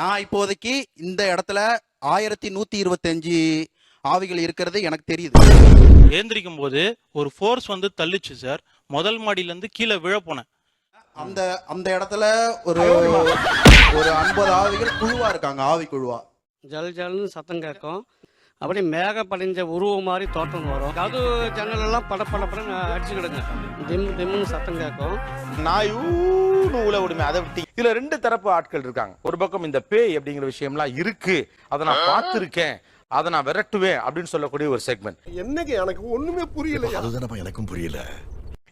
நான் இப்போதைக்கு இந்த இடத்துல ஆயிரத்தி நூத்தி இருபத்தஞ்சு ஆவிகள் இருக்கிறது எனக்கு தெரியுது. ஏந்திரிக்கும் போது ஒரு ஃபோர்ஸ் வந்து தள்ளுச்சு சார் முதல் மாடியில இருந்து கீழே விழ போனேன். அந்த அந்த இடத்துல ஒரு ஒரு ஐம்பது ஆவிகள் குழுவா இருக்காங்க ஆவி குழுவா. ஜல் ஜல்னு சத்தம் கேட்கும். அப்படியே மேக படிஞ்ச உருவம் மாதிரி தோட்டம் வரும். அது ஜன்னல் எல்லாம் பட பட படன்னு அடிச்சுக்கிடுங்க. திம் திம்னு சத்தம் கேட்கும். நாய் ஊன்னு ஊழ விடுமே அதை விட்டு. இதுல ரெண்டு தரப்பு ஆட்கள் இருக்காங்க. ஒரு பக்கம் இந்த பேய் அப்படிங்கிற விஷயம்லாம் இருக்கு. அதை நான் பார்த்திருக்கேன். அதை நான் விரட்டுவேன் அப்படின்னு சொல்லக்கூடிய ஒரு செக்மெண்ட் என்னங்க எனக்கு ஒண்ணுமே புரியல அதுதானப்பா எனக்கும் புரியல.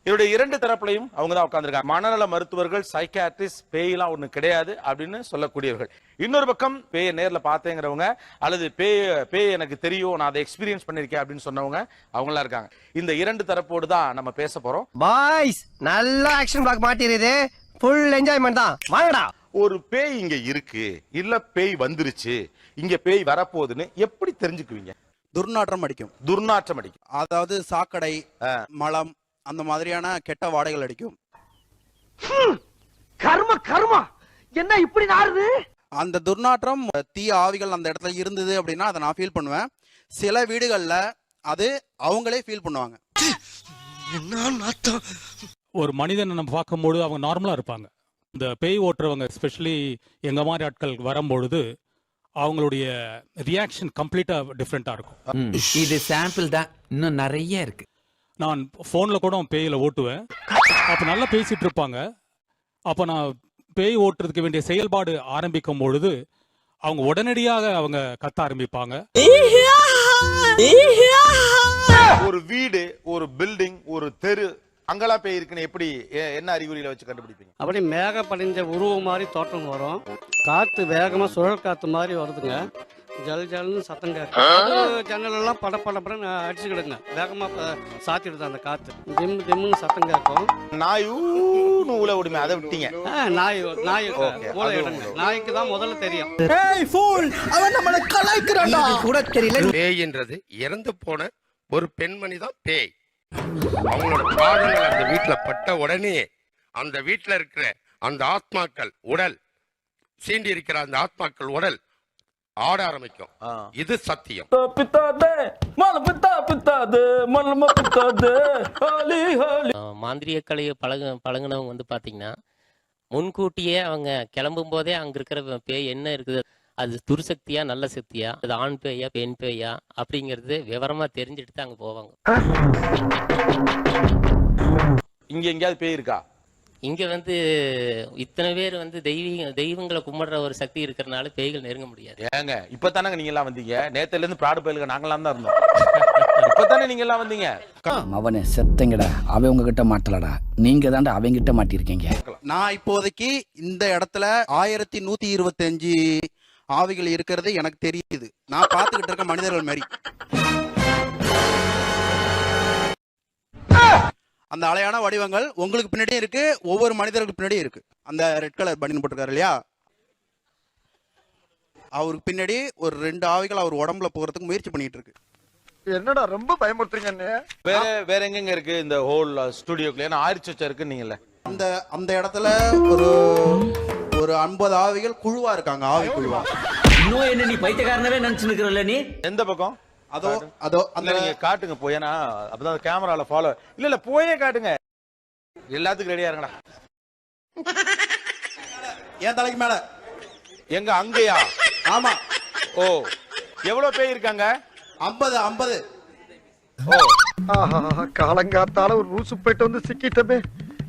இதோட இரண்டு தரப்புலையும் அவங்க தான் உட்காந்துருக்காங்க மனநல மருத்துவர்கள் சைக்காட்ரிஸ்ட் பேயெல்லாம் ஒண்ணு கிடையாது அப்படின்னு சொல்லக்கூடியவர்கள். இன்னொரு பக்கம் பேயை நேர்ல பார்த்தேங்கிறவங்க அல்லது பேய் பேய் எனக்கு தெரியும் நான் அதை எக்ஸ்பீரியன்ஸ் பண்ணிருக்கேன் அப்படின்னு சொன்னவங்க அவங்களாம் இருக்காங்க. இந்த இரண்டு தரப்போடு தான் நம்ம பேச போறோம். பாய்ஸ் நல்ல ஆக்ஷன் பிளாக் மாட்டிருது ஃபுல் என்ஜாய்மெண்ட் தான். வாங்கடா. ஒரு பேய் இங்க இருக்கு இல்ல பேய் வந்துருச்சு இங்க பேய் வரப்போகுதுன்னு எப்படி தெரிஞ்சுக்குவீங்க? துர்நாற்றம் அடிக்கும். துர்நாற்றம் அடிக்கும். அதாவது சாக்கடை மலம் அந்த மாதிரியான கெட்ட வாடைகள் அடிக்கும். கர்ம கர்மா. என்ன இப்படி நாறுது? அந்த துர்நாற்றம் தீய ஆவிகள் அந்த இடத்துல இருந்தது அப்படின்னா அதை நான் ஃபீல் பண்ணுவேன். சில வீடுகள்ல அது அவங்களே ஃபீல் பண்ணுவாங்க. ஒரு மனிதனை நம்ம பார்க்கும்போது அவங்க நார்மலாக இருப்பாங்க. இந்த பேய் ஓட்டுறவங்க எஸ்பெஷலி எங்க மாதிரி ஆட்கள் வரும்பொழுது அவங்களுடைய ரியாக்ஷன் கம்ப்ளீட்டாக டிஃப்ரெண்ட்டாக இருக்கும். இது சாம்பிள் தான். இன்னும் நிறைய இருக்கு. நான் ஃபோனில் கூட பேயில் ஓட்டுவேன். அப்போ நல்லா பேசிட்டு இருப்பாங்க. அப்போ நான் பேய் ஓட்டுறதுக்கு வேண்டிய செயல்பாடு ஆரம்பிக்கும் பொழுது அவங்க உடனடியாக அவங்க கத்த ஆரம்பிப்பாங்க. ஒரு வீடு ஒரு பில்டிங் ஒரு தெரு அங்கெல்லாம் பேய் இருக்குன்னு எப்படி எ- என்ன அறிகுறியில வச்சு கண்டுபிடிப்பீங்க? அப்படியே மேக படிஞ்ச உருவம் மாதிரி தோட்டம் வரும். காற்று வேகமாக சுழல் காற்று மாதிரி வருதுங்க. ஜல் ஜல்னு சத்தம் கேட்கும். அது ஜன்னல் எல்லாம் பட பட படன்னு அடிச்சுக்கிடுங்க. வேகமாக சாத்திடுது அந்த காற்று திம் திம்னு சத்தம் கேட்கும். நாய் ஊன்னு ஊழ விடுமே அதை விட்டீங்க. நாய் நாய் இடங்க okay. நாய்க்கு தான் முதல்ல தெரியும். இது கூட தெரியல. பேய்ன்றது இறந்து போன ஒரு பெண்மணி தான் பேய். அவங்களோட பாதங்கள் அந்த வீட்டுல பட்ட உடனே அந்த வீட்டுல இருக்கிற அந்த ஆத்மாக்கள் உடல் சீண்டி இருக்கிற அந்த ஆத்மாக்கள் உடல் ஆட ஆரம்பிக்கும். இது சத்தியம். மாந்திரிய கலையை பழக பழகுனவங்க வந்து பாத்தீங்கன்னா முன்கூட்டியே அவங்க கிளம்பும் போதே அங்க இருக்கிற பேய் என்ன இருக்குது? அது துர்சக்தியா நல்ல சக்தியா? அது ஆண் பேயா பெண் பேயா? அப்படிங்கிறது விவரமா தெரிஞ்சுட்டு தான் அங்க போவாங்க. இங்க எங்கேயாவது பேய் இருக்கா? இங்க வந்து இத்தனை பேர் வந்து தெய்வீக தெய்வங்களை கும்பிடுற ஒரு சக்தி இருக்கிறனால பேய்கள் நெருங்க முடியாது. ஏங்க இப்பதானங்க நீங்க எல்லாம் வந்தீங்க. நேத்துல இருந்து பிராடு பயலுங்க நாங்களாம் தான் இருந்தோம். இப்பதானே நீங்க எல்லாம் வந்தீங்க அவனை செத்தங்கடா. அவன் உங்ககிட்ட மாட்டலடா. நீங்க தாண்டா அவங்கிட்ட மாட்டிருக்கீங்க நான் இப்போதைக்கு இந்த இடத்துல ஆயிரத்தி நூத்தி இருபத்தஞ்சு ஆவிகள் இருக்கிறது எனக்கு தெரியுது. நான் பார்த்துக்கிட்டு இருக்க மனிதர்கள் மாதிரி. அந்த அலையான வடிவங்கள் உங்களுக்கு பின்னாடியும் இருக்கு ஒவ்வொரு மனிதர்களுக்கு பின்னாடியும் இருக்கு. அந்த ரெட் கலர் பனியன் போட்டிருக்காரு இல்லையா? அவருக்கு பின்னாடி ஒரு ரெண்டு ஆவிகள் அவர் உடம்புல போகிறதுக்கு முயற்சி பண்ணிட்டு இருக்கு. என்னடா ரொம்ப பயமுறுத்துறீங்க வேற வேற எங்கெங்க இருக்கு இந்த ஹோல் ஸ்டுடியோக்குள்ள ஏன்னா ஆயிரத்தி சொச்சம் இருக்குன்னு நீங்கல்ல அந்த அந்த இடத்துல ஒரு ஒரு ஐம்பது ஆவிகள் குழுவா இருக்காங்க ஆவி குழுவா. இன்னும் என்ன நீ பைத்தியக்காரனவே நினைச்சு நிக்கிறல்ல நீ? எந்த பக்கம்? அதோ அதோ அந்த நீங்க காட்டுங்க போய். ஏன்னா அப்பதான் கேமரால ஃபாலோ இல்ல இல்ல போயே காட்டுங்க. எல்லாத்துக்கும் ரெடியா இருங்கடா. என் தலைக்கு மேல. எங்க அங்கயா? ஆமா. ஓ எவ்வளவு பேய் இருக்காங்க? ஐம்பது ஐம்பது. ஓ. காலங்காத்தால ஒரு ரூசு போயிட்டு வந்து சிக்கிட்டமே.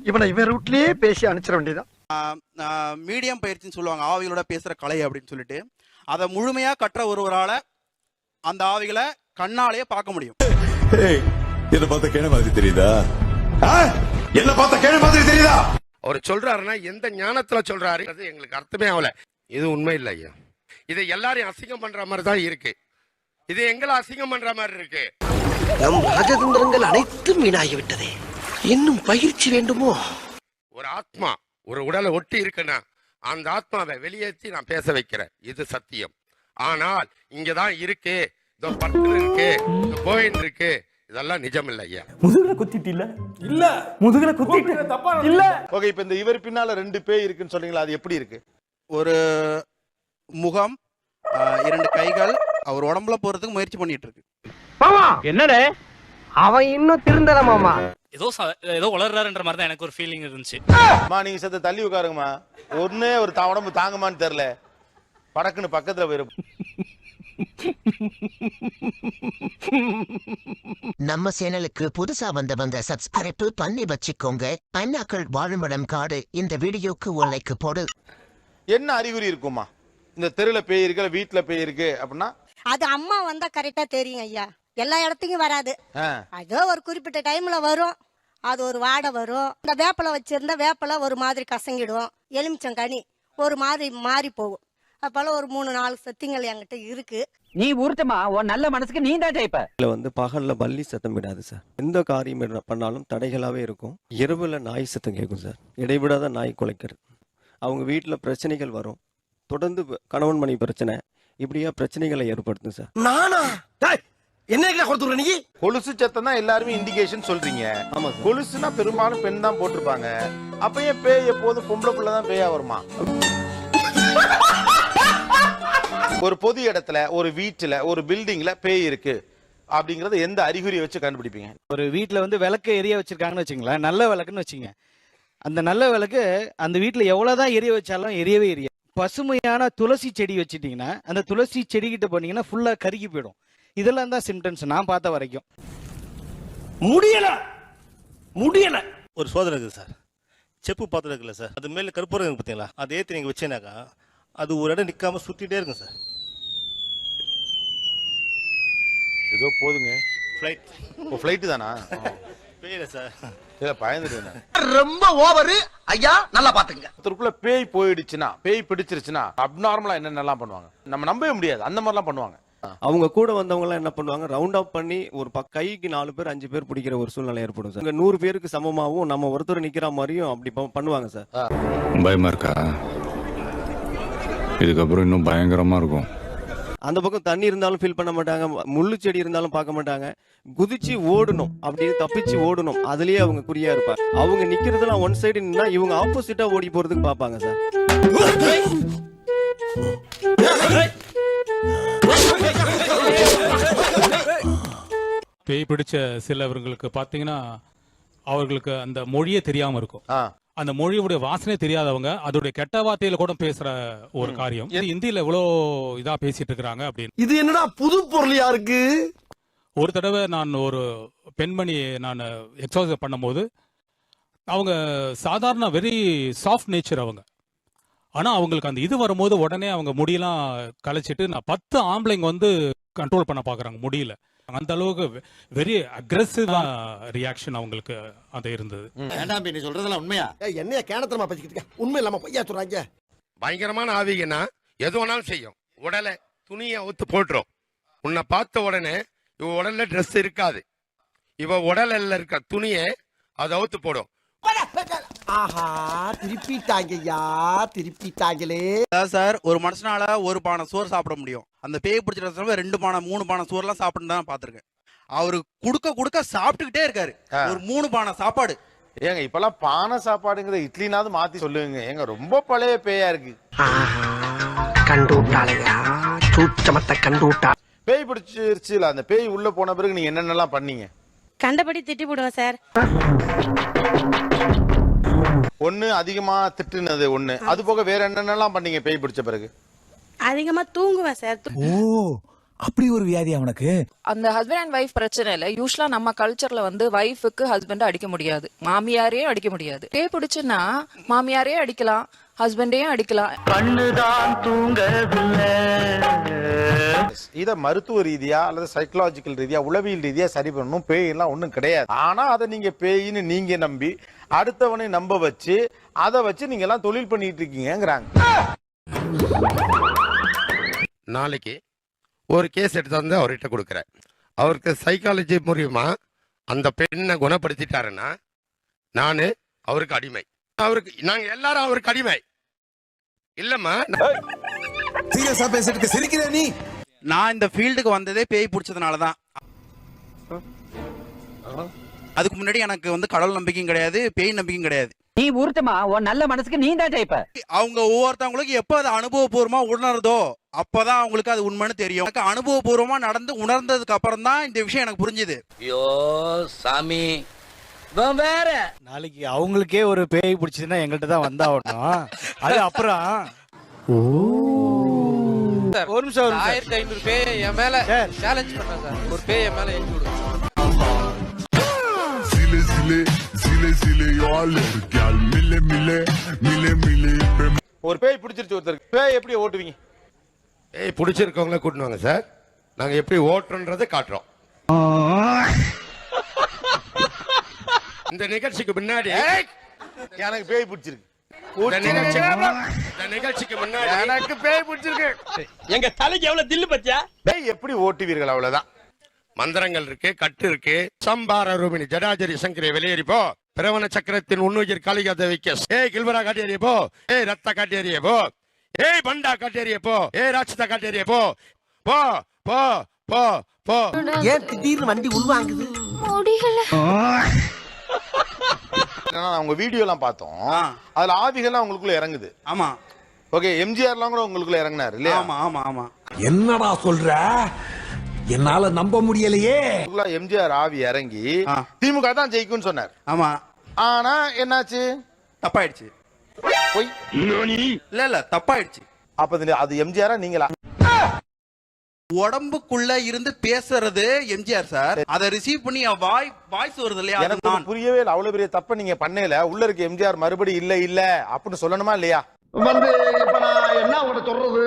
இவனை இவன் ரூட்லயே பேசி அனுப்பிச்சிட வேண்டியதான் மீடியம் பயிற்சின்னு சொல்லுவாங்க ஆவிகளோட பேசுற கலை அப்படின்னு சொல்லிட்டு. அதை முழுமையா கற்ற ஒருவரால அந்த ஆவிகளை கண்ணாலேயே பார்க்க முடியும். என்ன பார்த்த கேன மாதிரி தெரியுதா? என்ன பார்த்த கேன மாதிரி தெரியுதா? அவர் சொல்றாருன்னா எந்த ஞானத்துல சொல்றாரு? அது எங்களுக்கு அர்த்தமே ஆகல. இது உண்மை இல்லை ஐயா. இதை எல்லாரையும் அசிங்கம் பண்ற மாதிரி தான் இருக்கு. இது எங்களை அசிங்கம் பண்ற மாதிரி இருக்கு. நம் ராஜதந்திரங்கள் அனைத்தும் வீணாகிவிட்டதே. இன்னும் பயிற்சி வேண்டுமோ? ஒரு ஆத்மா ஒரு உடலை ஒட்டி இருக்குன்னா அந்த ஆத்மாவை வெளியேற்றி நான் பேச வைக்கிறேன். இது சத்தியம். ஆனால் இங்கதான் இருக்கு இந்த பர்த்தர் இருக்கு இந்த கோயின் இருக்கு இதெல்லாம் நிஜம் இல்லை. ஐயா முதுகுல குத்திட்டு இல்ல இல்ல முதுகுல குத்திட்டு இல்ல. ஓகே இப்ப இந்த இவர் பின்னால ரெண்டு பேய் இருக்குன்னு சொன்னீங்களா அது எப்படி இருக்கு? ஒரு முகம் ஆஹ், இரண்டு கைகள் அவர் உடம்புல போறதுக்கு முயற்சி பண்ணிட்டு இருக்கு என்னடே? அவன் இன்னும் திருந்தல மாமா. ஏதோ ஏதோ வளர்றாருன்ற மாதிரி தான் எனக்கு ஒரு ஃபீலிங் இருந்துச்சு. அம்மா நீங்க சத்த தள்ளி உட்காருங்கம்மா. ஒண்ணே ஒரு தா உடம்பு தாங்குமான்னு தெரியல. படக்குன்னு பக்கத்துல போயிரும் நம்ம சேனலுக்கு புதுசா வந்தவங்க சப்ஸ்கிரைப் பண்ணி வச்சுக்கோங்க. அண்ணாக்கள் வாழுமிடம் காடு. இந்த வீடியோக்கு லைக் போடு. என்ன அறிகுறி இருக்குமா? இந்த தெருல பேய் இருக்கு வீட்டுல பேய் இருக்கு அப்படின்னா? அது அம்மா வந்தா கரெக்டா தெரியும் ஐயா. எல்லா இடத்துக்கும் வராது. ஆ, அதோ ஒரு குறிப்பிட்ட டைம்ல வரும். அது ஒரு வாடை வரும். இந்த வேப்பலை வச்சிருந்தா வேப்பலை ஒரு மாதிரி கசங்கிடும். எலுமிச்சங்கனி ஒரு மாதிரி மாறி போகும். அப்போல்லாம் ஒரு மூணு நாலு சத்தியங்கள் என்கிட்ட இருக்கு. நீ உருட்டுமா உன் நல்ல மனசுக்கு நீ தான் ஜெயிப்ப. வந்து பகல்ல பல்லி சத்தம் விடாது சார். எந்த காரியம் என்ன பண்ணாலும் தடைகளாவே இருக்கும். இரவுல நாய் சத்தம் கேட்கும் சார். இடைவிடாத நாய் குலைக்கிறது. அவங்க வீட்டுல பிரச்சனைகள் வரும். தொடர்ந்து கணவன் மனைவி பிரச்சனை. இப்படியா பிரச்சனைகளை ஏற்படுத்தும் சார். நானா? என்ன கொடுத்துற நீ? கொலுசு சத்தம் தான் எல்லாருமே இண்டிகேஷன் சொல்றீங்க. ஆமா சார். கொலுசுனா பெரும்பாலும் பெண் தான் போட்டிருப்பாங்க. அப்ப ஏன் பேய் எப்போதும் பொம்பளை புள்ள தான் பேயா வருமா? ஒரு பொது இடத்துல ஒரு வீட்டுல ஒரு பில்டிங்ல பேய் இருக்கு. அப்படிங்கறத எந்த அறிகுறியை வச்சு கண்டுபிடிப்பீங்க? ஒரு வீட்டில் வந்து விளக்கு எரிய வச்சிருக்காங்கன்னு வச்சுங்களேன் நல்ல விளக்குன்னு வச்சுங்க. அந்த நல்ல விளக்கு அந்த வீட்டில் எவ்வளோதான் எரிய வச்சாலும் எரியவே எரிய பசுமையான துளசி செடி வச்சிட்டிங்கன்னா அந்த துளசி செடிக்கிட்ட போனீங்கன்னா ஃபுல்லாக கருகி போயிடும். இதெல்லாம் தான் சிம்டம்ஸ் நான் பார்த்த வரைக்கும். முடியல! முடியல! ஒரு சோதனை இருக்குது சார். செப்பு பாத்திரம் இருக்குல்ல சார். அது மேல கற்பூரம் இருக்கு பார்த்தீங்களா அதை ஏற்றி நீங்கள் வச்சேனாக்கா அது ஒரு இடம் நிற்காம சுற்றிட்டே இருக்கும் சார். ஏதோ போதுங்க. ஃப்ளைட் ஓ ஃபிளைட் தானா? பேயில சார் இல்ல பயந்துட்டு ரொம்ப ஓவரு ஐயா நல்லா பாத்துங்க ஒருத்தருக்குள்ள பேய் போயிடுச்சுன்னா பேய் பிடிச்சிருச்சுன்னா அப்நார்மலா என்னென்னலாம் பண்ணுவாங்க? நம்ம நம்பவே முடியாது. அந்த மாதிரிலாம் பண்ணுவாங்க. அவங்க கூட வந்தவங்க எல்லாம் என்ன பண்ணுவாங்க? ரவுண்ட் அப் பண்ணி ஒரு கைக்கு நாலு பேர் அஞ்சு பேர் பிடிக்கிற ஒரு சூழ்நிலை ஏற்படும் சார் இங்க நூறு பேருக்கு சமமாவும் நம்ம ஒருத்தர் நிக்கிற மாதிரியும் அப்படி பண்ணுவாங்க சார் பயமா இருக்கா? இதுக்கப்புறம் இன்னும் பயங்கரமா இருக்கும். அந்த பக்கம் தண்ணி இருந்தாலும் ஃபீல் பண்ண மாட்டாங்க. முள்ளு செடி இருந்தாலும் பார்க்க மாட்டாங்க. குதிச்சு ஓடணும். அப்படின்னு தப்பிச்சு ஓடணும். அதுலயே அவங்க குறியா இருப்பாங்க. அவங்க நிக்கிறதெல்லாம் ஒன் சைடு நின்னா இவங்க ஆப்போசிட்டா ஓடி போறதுக்கு பார்ப்பாங்க சார். பேய் பிடிச்ச சிலவர்களுக்கு பார்த்தீங்கன்னா அவர்களுக்கு அந்த மொழியே தெரியாம இருக்கும். ஆ. அந்த மொழியுடைய வாசனை தெரியாதவங்க அதோடைய கெட்ட வார்த்தையில கூட பேசுற ஒரு காரியம். இந்தியில எவ்வளோ இதா பேசிட்டு இருக்கிறாங்க அப்படின்னு. இது என்னடா புது பொருளியா இருக்கு ஒரு தடவை நான் ஒரு பெண்மணி நான் எக்ஸசைஸ் பண்ணும்போது அவங்க சாதாரண வெரி சாஃப்ட் நேச்சர் அவங்க. ஆனா அவங்களுக்கு அந்த இது வரும்போது உடனே அவங்க முடியெல்லாம் கலைச்சிட்டு நான் பத்து ஆம்பளைங்க வந்து கண்ட்ரோல் பண்ண பாக்குறாங்க முடியல. அந்த அளவுக்கு வெரி அக்ரெசிவ் ரியாக்ஷன் அவங்களுக்கு அது இருந்தது. வேண்டாம் நீ சொல்றதெல்லாம் உண்மையா? என்னைய கேனத்தனமா பேசிக்கிட்டு உண்மை இல்லாம பொய்யா சொல்றாங்க. பயங்கரமான ஆவிகனா எது வேணாலும் செய்யும். உடலை துணியை அவுத்து போட்டுரும். உன்னை பார்த்த உடனே இவ உடல்ல Dress இருக்காது. இவ உடல்ல இருக்க துணியை அதை அவுத்து போடும். ஆஹா திருப்பிட்டாங்கய்யா திருப்பிட்டாங்களே. அதாவது சார் ஒரு மனுஷனால ஒரு பானை சோறு சாப்பிட முடியும். அந்த பேய் பிடிச்சிருக்க ரெண்டு பானை மூணு பானை சோறுலாம் சாப்பிட்டு தான் பார்த்திருக்கேன். அவரு குடுக்க குடுக்க சாப்பிட்டுக்கிட்டே இருக்காரு. ஒரு மூணு பானை சாப்பாடு. ஏங்க இப்பெல்லாம் பானை சாப்பாடுங்கிறத இட்லினாவது மாத்தி சொல்லுங்க ஏங்க ரொம்ப பழைய பேயா இருக்கு. கண்டு விட்டாளையா சூச்சமத்தை கண்டு விட்டா பேய் பிடிச்சிருச்சுல அந்த பேய் உள்ள போன பிறகு நீங்க என்னென்னலாம் பண்ணீங்க? கண்டபடி திட்டி போடுவேன் சார். ஒண்ணு அதிகமா திட்டுனது ஒண்ணு. அது போக வேற என்னென்னலாம் பண்ணீங்க பேய் பிடிச்ச பிறகு? அதிகமா தூங்குவேன் சார். ஓ அப்படி ஒரு வியாதி அவனுக்கு? அந்த ஹஸ்பண்ட் அண்ட் ஒய்ஃப் பிரச்சனை இல்ல. யூஸ்வலா நம்ம கல்ச்சர்ல வந்து ஒய்ஃபுக்கு ஹஸ்பண்ட் அடிக்க முடியாது. மாமியாரே அடிக்க முடியாது. பே பிடிச்சுன்னா மாமியாரே அடிக்கலாம். ஹஸ்பண்டையும் அடிக்கலாம். கண்ணுதான் தூங்கவில்லை. இத மருத்துவ ரீதியா அல்லது சைக்கலாஜிக்கல் ரீதியா உளவியல் ரீதியா சரி பண்ணணும் பேய் எல்லாம் ஒண்ணும் கிடையாது. ஆனா அதை நீங்க பேயின்னு நீங்க நம்பி அடுத்தவனை நம்ப வச்சு அதை வச்சு நீங்க எல்லாம் தொழில் பண்ணிட்டு இருக்கீங்கங்கிறாங்க. நாளைக்கு ஒரு கேஸ் எடுத்து வந்து அவர்கிட்ட கொடுக்குறேன். அவருக்கு சைக்காலஜி மூலியமா அந்த பெண்ணை குணப்படுத்திட்டாருன்னா நான் அவருக்கு அடிமை. அவருக்கு நாங்க எல்லாரும் அவருக்கு அடிமை. இல்லம்மா சீரியஸா பேசிட்டு சிரிக்கிற நீ? நான் இந்த ஃபீல்டுக்கு வந்ததே பேய் பிடிச்சதுனால தான் அதுக்கு முன்னாடி எனக்கு வந்து கடவுள் நம்பிக்கையும் கிடையாது பேய் நம்பிக்கையும் கிடையாது. நீ ஊர்த்தமா உன் நல்ல மனசுக்கு நீ தான் ஜெயிப்ப. அவங்க ஒவ்வொருத்தவங்களுக்கு எப்போ அது அனுபவபூர்வமா உணருதோ அப்பதான் அவங்களுக்கு அது உண்மைன்னு தெரியும். எனக்கு அனுபவபூர்வமா நடந்து உணர்ந்ததுக்கு அப்புறம் தான் இந்த விஷயம் எனக்கு புரிஞ்சுது. ஐயோ சாமி. வேற. நாளைக்கு அவங்களுக்கே ஒரு பேய் பிடிச்சதுன்னா எங்கள்கிட்ட தான் வந்தாகணும். அது அப்புறம். ஒரு நிமிஷம் ஒரு. ஆயிரத்தி ஐநூறு பேய் என் மேல சேலஞ்ச் பண்றேன் சார். ஒரு பேய் என் மேல எழுதி விடுங்க. ஒரு பேய் பிடிச்சிருச்சு ஒருத்தருக்கு பேய் எப்படி ஓட்டுவீங்க? ஏய் பிடிச்சிருக்கவங்கள கூட்டின்னு வாங்க சார். நாங்க எப்படி ஓட்டுறோன்றதை காட்டுறோம். இந்த நிகழ்ச்சிக்கு முன்னாடி எனக்கு பேய் பிடிச்சிருக்கு. நிகழ்ச்சிக்கு இந்த நிகழ்ச்சிக்கு முன்னாடி எனக்கு பேய் பிடிச்சிருக்கு. எங்க தலைக்கு எவ்வளவு தில்லு பச்சா பேய் எப்படி ஓட்டுவீர்கள் அவ்வளவுதான். மந்திரங்கள் இருக்கு கட்டு இருக்கு. சம்பார ரூபினி ஜடாஜரி சங்கரி வெளியேறி போ. பிரவண சக்கரத்தின் உன்னுயிர் காளிகத்தை வைக்க. ஏய் கில்வரா காட்டி எறிய போ. ஏய் ரத்த காட்டி எறிய போ. ஏய் பண்டா காட்டி எறிய போ. ஏய் ராட்சத காட்டி எறிய போ. போ போ போ போ. ஏன் திடீர்னு வண்டி உள்வாங்குது? உங்க வீடியோ எல்லாம் பார்த்தோம். அதுல ஆவிகள்லாம் உங்களுக்குள்ள இறங்குது. ஆமா. ஓகே எம்ஜிஆர்லாம் கூட உங்களுக்குள்ள இறங்குனாரு இல்லையா? ஆமா ஆமா ஆமா. என்னடா சொல்ற? என்னால நம்ப முடியலையே. எம்ஜிஆர் ஆவி இறங்கி. திமுக தான் ஜெயிக்கும்னு சொன்னார். ஆமா. ஆனா என்னாச்சு? தப்பாயிடுச்சு. போய். இல்ல இல்ல தப்பாயிடுச்சு. அப்ப அது எம்ஜிஆரா நீங்களா? உடம்புக்குள்ள இருந்து பேசுறது எம்ஜிஆர் சார். அதை ரிசீவ் பண்ணி வாய் வாய்ஸ் வருது இல்லையா? எனக்கு புரியவே இல்லை. அவ்வளவு பெரிய தப்ப நீங்க பண்ணல. உள்ள இருக்க எம்ஜிஆர் மறுபடி இல்ல இல்ல அப்படின்னு சொல்லணுமா இல்லையா? வந்து இப்ப நான் என்ன உங்கள்ட்ட சொல்றது?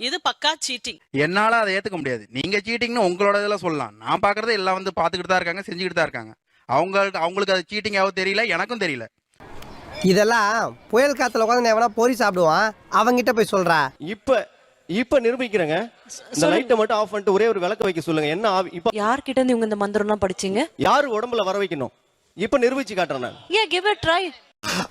இது பக்கா சீட்டிங் என்னால அதை ஏத்துக்க முடியாது. நீங்க சீட்டிங்னு உங்களோட இதுல சொல்லலாம். நான் பாக்குறது எல்லாம் வந்து பாத்துக்கிட்டு தான் இருக்காங்க செஞ்சுக்கிட்டு தான் இருக்காங்க. அவங்களுக்கு அவங்களுக்கு அது சீட்டிங் ஆகும் தெரியல எனக்கும் தெரியல. இதெல்லாம் புயல் காத்துல உட்காந்து எவனா பொறி சாப்பிடுவான்? அவங்கிட்ட போய் சொல்றா. இப்ப இப்ப நிரூபிக்கிறேங்க. இந்த லைட்டை மட்டும் ஆஃப் பண்ணிட்டு ஒரே ஒரு விளக்க வைக்க சொல்லுங்க. என்ன ஆவி இப்ப யார்கிட்ட இருந்து இவங்க இந்த மந்திரம்லாம் படிச்சீங்க? யாரு உடம்புல வர வைக்கணும்? இப்ப நிரூபிச்சு காட்டுறேன் நான். ஏ கிவ் இட் ட்ரை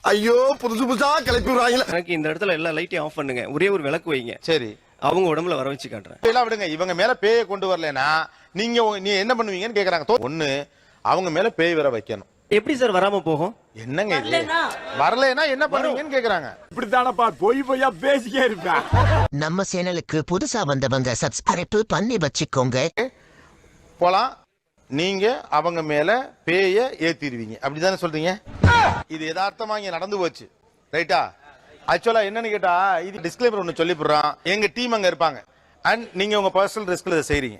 ஐயோ புதுசு புதுசா கிளப்பி விடுறாங்களே. எனக்கு இந்த இடத்துல எல்லா லைட்டையும் ஆஃப் பண்ணுங்க. ஒரே ஒரு விளக்கு வைங்க. சரி. அவங்க உடம்புல வர வச்சு காட்டுறேன். எல்லாம் விடுங்க. இவங்க மேல பேயை கொண்டு வரலனா நீங்க நீ என்ன பண்ணுவீங்கன்னு கேக்குறாங்க. தோ- ஒண்ணு அவங்க மேல பேய் வர வைக்கணும். எப்படி சார் வராம போகும்? என்னங்க இது? வரலைன்னா? என்ன பண்ணுவீங்கன்னு கேக்குறாங்க. இப்படித்தானப்பா பொய் பொய்யா பேசிக்கே இருப்பேன். நம்ம சேனலுக்கு புதுசா வந்தவங்க சப்ஸ்கிரைப் பண்ணி வச்சுக்கோங்க. போலாம். நீங்க அவங்க மேல பேய ஏத்திடுவீங்க. அப்படிதானே சொல்றீங்க? இது யதார்த்தமா இங்க நடந்து போச்சு. ரைட்டா? ஆக்சுவலா என்னன்னு கேட்டா இது டிஸ்க்ளைமர் ஒன்னு சொல்லி போடுறான். எங்க டீம் அங்க இருப்பாங்க. அண்ட் நீங்க உங்க பர்சனல் ரிஸ்க்ல இதை செய்றீங்க.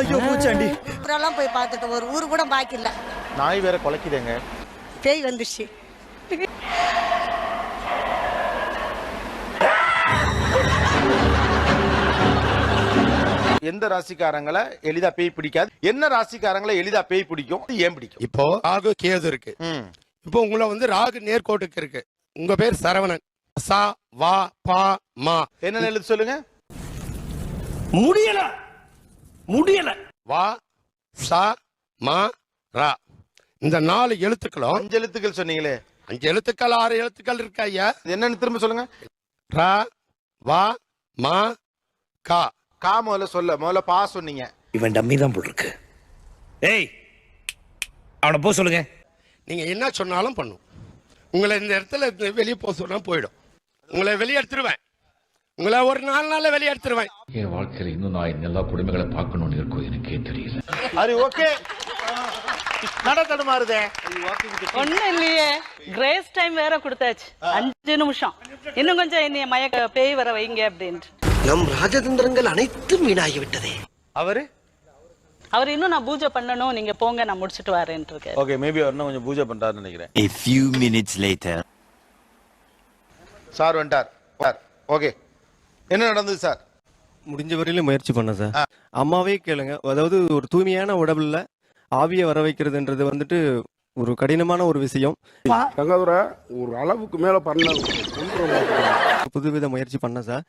ஐயோ பூச்சாண்டி அப்புறம்லாம் போய் பார்த்துட்டு ஒரு ஊர் கூட பாக்கி இல்ல. நாய் வேற குலைக்குதுங்க. பேய் வந்துருச்சு எந்த ராசிக்காரங்களை எளிதா பேய் பிடிக்காது? என்ன ராசிக்காரங்களை எளிதா பேய் பிடிக்கும்? ஏன் பிடிக்கும்? இப்போ ராகு கேது இருக்கு. இப்போ உங்களை வந்து ராகு நேர்கோட்டுக்கு இருக்கு. உங்க பேர் சரவணன். சா வா பா மா. என்ன எழுத்து சொல்லுங்க. முடியல. முடியல. வா சா மா ரா. இந்த நாலு எழுத்துக்களும் அஞ்சு எழுத்துக்கள் சொன்னீங்களே. அஞ்சு எழுத்துக்கள் ஆறு எழுத்துக்கள் இருக்கு ஐயா. இது என்னன்னு திரும்ப சொல்லுங்க. ரா வா மா கா. கா முதல்ல சொல்ல. முதல்ல பா சொன்னீங்க. இவன் டம்மி தான் போட்டிருக்கு ஏய் அவனை போ சொல்லுங்க. நீங்க என்ன சொன்னாலும் பண்ணும். உங்களை இந்த இடத்துல வெளியே போக சொன்னா போயிடும். உங்களை வெளியே எடுத்துருவேன் உங்களை ஒரு நாலு நாள்ல வெளியே எடுத்துருவேன் என் வாழ்க்கையில இன்னும் நான் எல்லா குடும்பங்களை பார்க்கணும்னு இருக்கும் எனக்கே தெரியல. அது ஓகே. நட தடுமாறுதே. ஒண்ணும் இல்லையே. கிரேஸ் டைம் வேற கொடுத்தாச்சு. அஞ்சு நிமிஷம். இன்னும் கொஞ்சம் என்னைய மயக்க பேய் வர வைங்க அப்படின்ட்டு. நம் ராஜதந்திரங்கள் அனைத்தும் வீணாகி விட்டதே அவரு? அவர் இன்னும் நான் பூஜை பண்ணணும் நீங்க போங்க நான் முடிச்சிட்டு வரேன்ட்டு இருக்காரு ஓகே மேபி அவர் இன்னும் கொஞ்சம் பூஜை பண்றாருன்னு நினைக்கிறேன். A few minutes later. Sir வந்துட்டார். சார் ஓகே என்ன நடந்தது சார்? முடிஞ்ச வரையிலும் முயற்சி பண்ண சார். அம்மாவே கேளுங்க. அதாவது ஒரு தூய்மையான உடம்புல ஆவியை வர வைக்கிறதுன்றது வந்துட்டு ஒரு கடினமான ஒரு விஷயம். ஒரு அளவுக்கு மேல பண்ண புதுவித முயற்சி பண்ண சார்.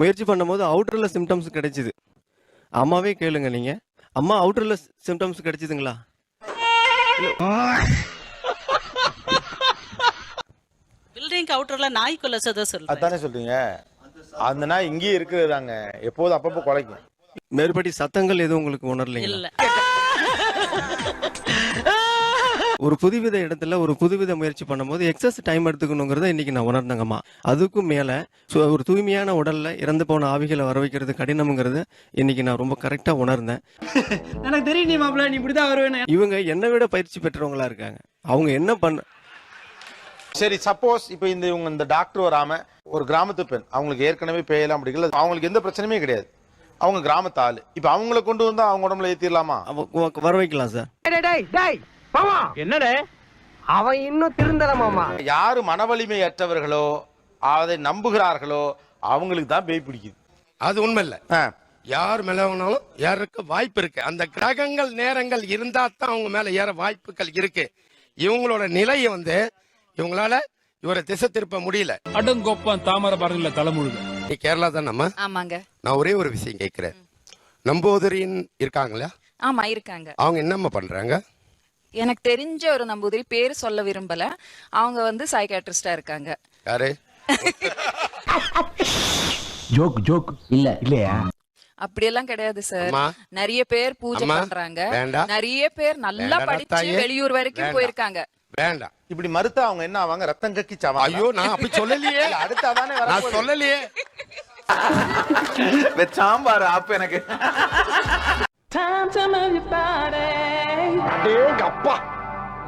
முயற்சி பண்ணும்போது அவுட்டர்ல சிம்டம்ஸ் கிடைச்சிது. அம்மாவே கேளுங்க நீங்க. அம்மா அவுட்டர்ல சிம்டம்ஸ் கிடைச்சதுங்களா? பில்டிங் அவுட்டர்ல நாய் கொல்ல சத சொல்றேன். அதானே சொல்றீங்க. அந்த நாய் இங்கேயே இருக்கிறதாங்க எப்போதும் அப்பப்போ குலைக்கும். மேற்படி சத்தங்கள் எதுவும் உங்களுக்கு உணரலைங்களா? இல்ல. ஒரு புதுவித இடத்துல ஒரு புதுவித முயற்சி பண்ணும்போது எக்ஸஸ் டைம் எடுத்துக்கணுங்கிறத இன்னைக்கு நான் உணர்ந்தேங்கம்மா. அதுக்கும் மேல சு- ஒரு தூய்மையான உடல்ல இறந்து போன ஆவிகளை வர வைக்கிறது கடினம்ங்கிறது இன்னைக்கு நான் ரொம்ப கரெக்டா உணர்ந்தேன். எனக்கு தெரியும் நீ மாப்பிள்ள நீ இப்படிதான் வருவேன் இவங்க என்னை விட பயிற்சி பெற்றவங்களா இருக்காங்க. அவங்க என்ன பண்ண சரி சப்போஸ் இப்போ இந்த இவங்க இந்த டாக்டர் வராம ஒரு கிராமத்து பெண் அவங்களுக்கு ஏற்கனவே பேயலாம் பிடிக்கல அவங்களுக்கு எந்த பிரச்சனையுமே கிடையாது. அவங்க கிராமத்து ஆளு. இப்போ அவங்கள கொண்டு வந்தா அவங்க உடம்புல ஏத்திடலாமா அவ- வர வைக்கலாம் சார். டேய் டேய் மாமா! என்னடே? அவன் இன்னும் திருந்தல மாமா. யாரு மனவலிமை அற்றவர்களோ அதை நம்புகிறார்களோ அவங்களுக்கு தான் பேய் பிடிக்குது. அது உண்மை இல்ல ஆ. யார் மேல வேணாலும் ஏறக்கு வாய்ப்பு இருக்கு. அந்த கிரகங்கள் நேரங்கள் இருந்தா தான் அவங்க மேல ஏற வாய்ப்புகள் இருக்கு. இவங்களோட நிலையை வந்து இவங்களால இவரை திசை திருப்ப முடியல. அடங்கொப்பம் தாமரபரணில தலைமுழுக நீ கேரளா தான் நம்ம? ஆமாங்க. நான் ஒரே ஒரு விஷயம் கேட்கிறேன் நம்பூதிரின் இருக்காங்களா? ஆமா இருக்காங்க. அவங்க என்னம்மா பண்றாங்க? எனக்கு தெரிஞ்ச ஒரு நம்பூதிரி பேர் சொல்ல விரும்பல. அவங்க வந்து சைக்காட்ரிஸ்டா இருக்காங்க. யாரு? Joke joke. இல்ல இல்லையா? அப்படியெல்லாம் கிடையாது சார் நிறைய பேர் பூஜை பண்றாங்க. நிறைய பேர் நல்லா படிச்சு. வெளியூர் வரைக்கும். போயிருக்காங்க. வேண்டாம் இப்படி மறுத்தா அவங்க என்ன ஆவாங்க? ரத்தம் கக்கி சாவாங்க ஐயோ நான் அப்படி சொல்லலையே. அடுத்து அதானே நான். சொல்லலையே. சாம்பார் ஆப்பு எனக்கு. அப்பா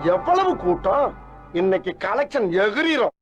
எவ்வளவு கூட்டம்? இன்னைக்கு கலெக்ஷன் எகிரிரும்.